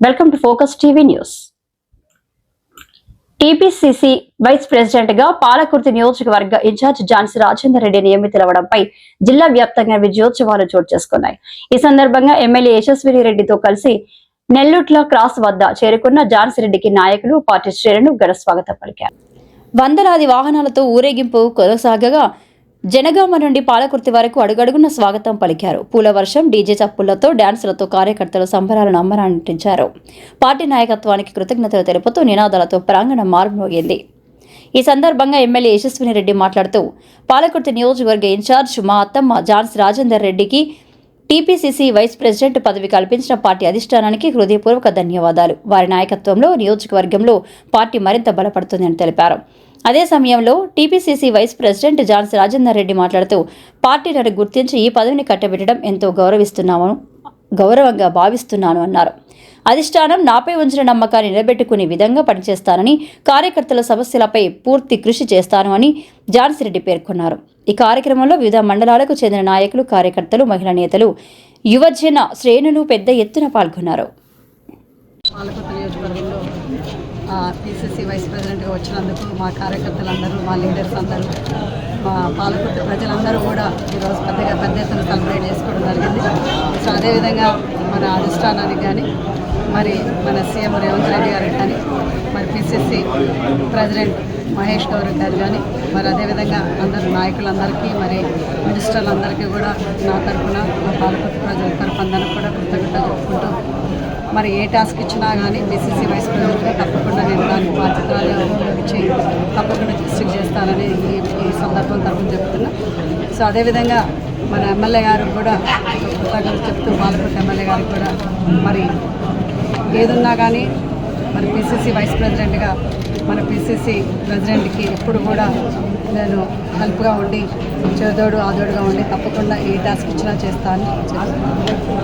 Welcome to focus TV news TPCC vice ప్రెసిడెంట్గా పాలకుర్తి నియోజకవర్గ incharge Jhansi Rajender Reddy నియమితులవడంపై జిల్లా వ్యాప్తంగా విజయోత్సవాలు చోటు చేసుకున్నాయి. ఈ సందర్భంగా ఎమ్మెల్యే యశస్విని రెడ్డితో కలిసి నెల్లూట్ల క్రాస్ వద్ద చేరుకున్న ఝాన్సీ రెడ్డికి నాయకులు పార్టీ శ్రేణులు ఘన స్వాగతం పలికారు. వందలాది వాహనాలతో ఊరేగింపు కొనసాగగా జనగామ నుండి పాలకుర్తి వరకు అడుగడుగున స్వాగతం పలికారు. పూల వర్షం డీజే చప్పులతో డాన్సులతో కార్యకర్తలు సంబరాలను అమ్మరాంటించారు. పార్టీ నాయకత్వానికి కృతజ్ఞతలు తెలుపుతూ నినాదాలతో ప్రాంగణం మారుమోగింది. ఈ సందర్భంగా ఎమ్మెల్యే యశస్విని రెడ్డి మాట్లాడుతూ పాలకుర్తి నియోజకవర్గ ఇన్ఛార్జ్ మా అత్తమ్మ జాన్స్ రాజేందర్ రెడ్డికి టీపీసీసీ వైస్ ప్రెసిడెంట్ పదవి కల్పించిన పార్టీ అధిష్టానానికి హృదయపూర్వక ధన్యవాదాలు. వారి నాయకత్వంలో నియోజకవర్గంలో పార్టీ మరింత బలపడుతుందని తెలిపారు. అదే సమయంలో TPCC vice president Jhansi Rajender Reddy మాట్లాడుతూ పార్టీ నన్ను గుర్తించి ఈ పదవిని కట్టబెట్టడం ఎంతో గౌరవిస్తున్నాము. గౌరవంగా భావిస్తున్నాను అన్నారు. అధిష్టానం నాపై ఉంచిన నమ్మకాన్ని నిలబెట్టుకునే విధంగా పనిచేస్తానని కార్యకర్తల సమస్యలపై పూర్తి కృషి చేస్తాను అని జాన్సిరెడ్డి పేర్కొన్నారు. ఈ కార్యక్రమంలో వివిధ మండలాలకు చెందిన నాయకులు కార్యకర్తలు మహిళా నేతలు యువజన శ్రేణులు పెద్ద ఎత్తున పాల్గొన్నారు. పిసిసి వైస్ ప్రెసిడెంట్గా వచ్చినందుకు మా కార్యకర్తలందరూ మా లీడర్స్ అందరూ మా ప్రజలందరూ కూడా ఈరోజు పెద్దగా పెద్ద ఎత్తున సెలబ్రేట్ చేసుకోవడం జరిగింది. సో అదేవిధంగా మన అధిష్టానానికి కానీ మరి మన సీఎం రేవంత్ రెడ్డి గారికి కానీ మరి పిసిసి ప్రెసిడెంట్ మహేష్ గౌరవ్ గారు కానీ మరి అదేవిధంగా అందరు నాయకులందరికీ మరి మినిస్టర్లందరికీ కూడా నా తరఫున మా పాలకుర్తి ప్రజల తరఫు అందరికీ కూడా కృతజ్ఞతలు చెప్పుకుంటూ మరి ఏ టాస్క్ ఇచ్చినా కానీ బీసీసీ వైస్ ప్రెసిడెంట్గా తప్పకుండా నేను దాని బాధ్యతలు తప్పకుండా డిస్ట్రిక్ట్ చేస్తానని ఈ ఈ సందర్భం తరఫున చెప్తున్నా. సో అదేవిధంగా మన ఎమ్మెల్యే గారికి కూడా కృతజ్ఞతలు చెప్తూ పాలకొట్ట ఎమ్మెల్యే గారికి కూడా మరి ఏదున్నా కానీ మరి పిసిసి వైస్ ప్రెసిడెంట్గా మన పిసిసి ప్రెసిడెంట్కి ఎప్పుడు కూడా నేను హెల్ప్గా ఉండి చేదోడు ఆదోడుగా ఉండి తప్పకుండా ఏ టాస్క్ ఇచ్చినా చేస్తాను చెప్తున్నాను